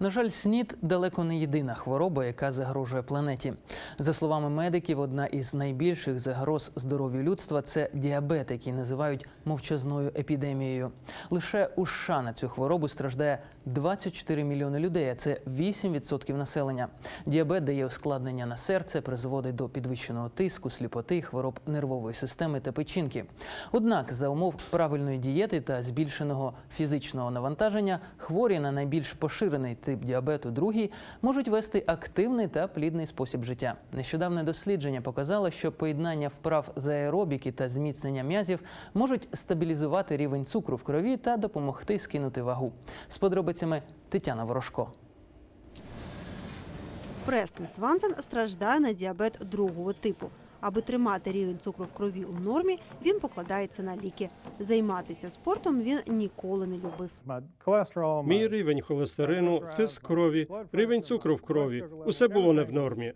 На жаль, СНІД далеко не єдина хвороба, яка загрожує планеті. За словами медиків, одна із найбільших загроз здоров'ю людства це діабет, який називають мовчазною епідемією. Лише у США на цю хворобу страждає 24 мільйони людей. а Це 8% населення. Діабет дає ускладнення на серце, призводить до підвищеного тиску, сліпоти, хвороб нервової системи та печінки. Однак, за умов правильної дієти та збільшеного фізичного навантаження, хворі на найбільш поширений тип діабету, другий, можуть вести активний та плідний спосіб життя. Нещодавне дослідження показало, що поєднання вправ з аеробіки та зміцнення м'язів можуть стабілізувати рівень цукру в крові та допомогти скинути вагу. З подробицями Тетяна Ворожко. Престон Свансен страждає на діабет другого типу. Аби тримати рівень цукру в крові у нормі, він покладається на ліки. Займатися спортом він ніколи не любив. Мій рівень холестерину, тиск крові, рівень цукру в крові усе було не в нормі.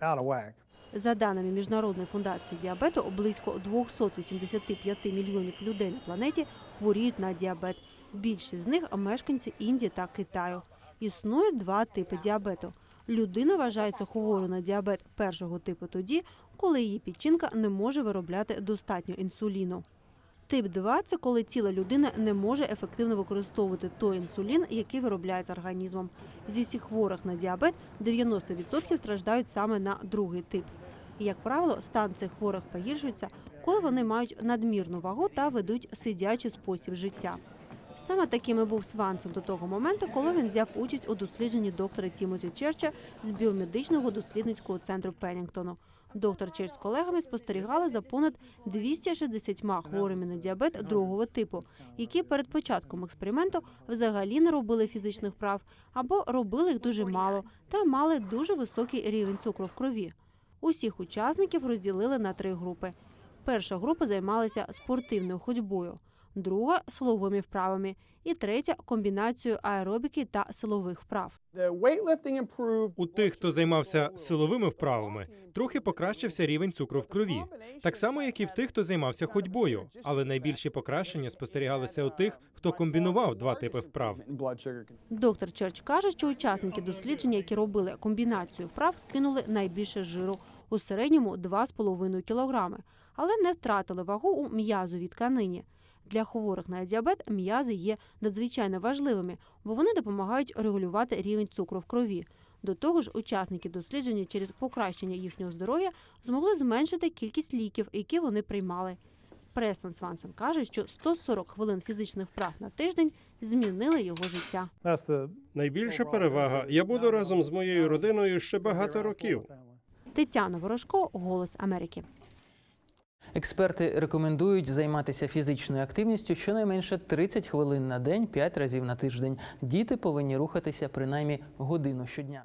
За даними Міжнародної фундації діабету, близько 285 мільйонів людей на планеті хворіють на діабет. Більшість з них мешканці Індії та Китаю. Існує два типи діабету. Людина вважається хворою на діабет першого типу тоді, коли її печінка не може виробляти достатньо інсуліну. Тип 2 – це коли тіло людини не може ефективно використовувати той інсулін, який виробляється організмом. Зі всіх хворих на діабет 90% страждають саме на другий тип. Як правило, стан цих хворих погіршується, коли вони мають надмірну вагу та ведуть сидячий спосіб життя. Саме таким і був Свансон до того моменту, коли він взяв участь у дослідженні доктора Тімоті Черча з біомедичного дослідницького центру Пеннінгтону. Доктор Черч з колегами спостерігали за понад 260 хворими на діабет другого типу, які перед початком експерименту взагалі не робили фізичних прав або робили їх дуже мало та мали дуже високий рівень цукру в крові. Усіх учасників розділили на три групи. Перша група займалася спортивною ходьбою, друга силовими вправами і третя комбінацією аеробіки та силових вправ. У тих, хто займався силовими вправами, трохи покращився рівень цукру в крові, так само, як і в тих, хто займався ходьбою. Але найбільші покращення спостерігалися у тих, хто комбінував два типи вправ. Доктор Черч каже, що учасники дослідження, які робили комбінацію вправ, скинули найбільше жиру у середньому 2,5 кілограми, але не втратили вагу у м'язовій тканині. Для хворих на діабет м'язи є надзвичайно важливими, бо вони допомагають регулювати рівень цукру в крові. До того ж, учасники дослідження через покращення їхнього здоров'я змогли зменшити кількість ліків, які вони приймали. Престон Свансен каже, що 140 хвилин фізичних вправ на тиждень змінили його життя. Найбільша перевага. Я буду разом з моєю родиною ще багато років. Тетяна Ворожко, Голос Америки. Експерти рекомендують займатися фізичною активністю щонайменше 30 хвилин на день, 5 разів на тиждень. Діти повинні рухатися принаймні годину щодня.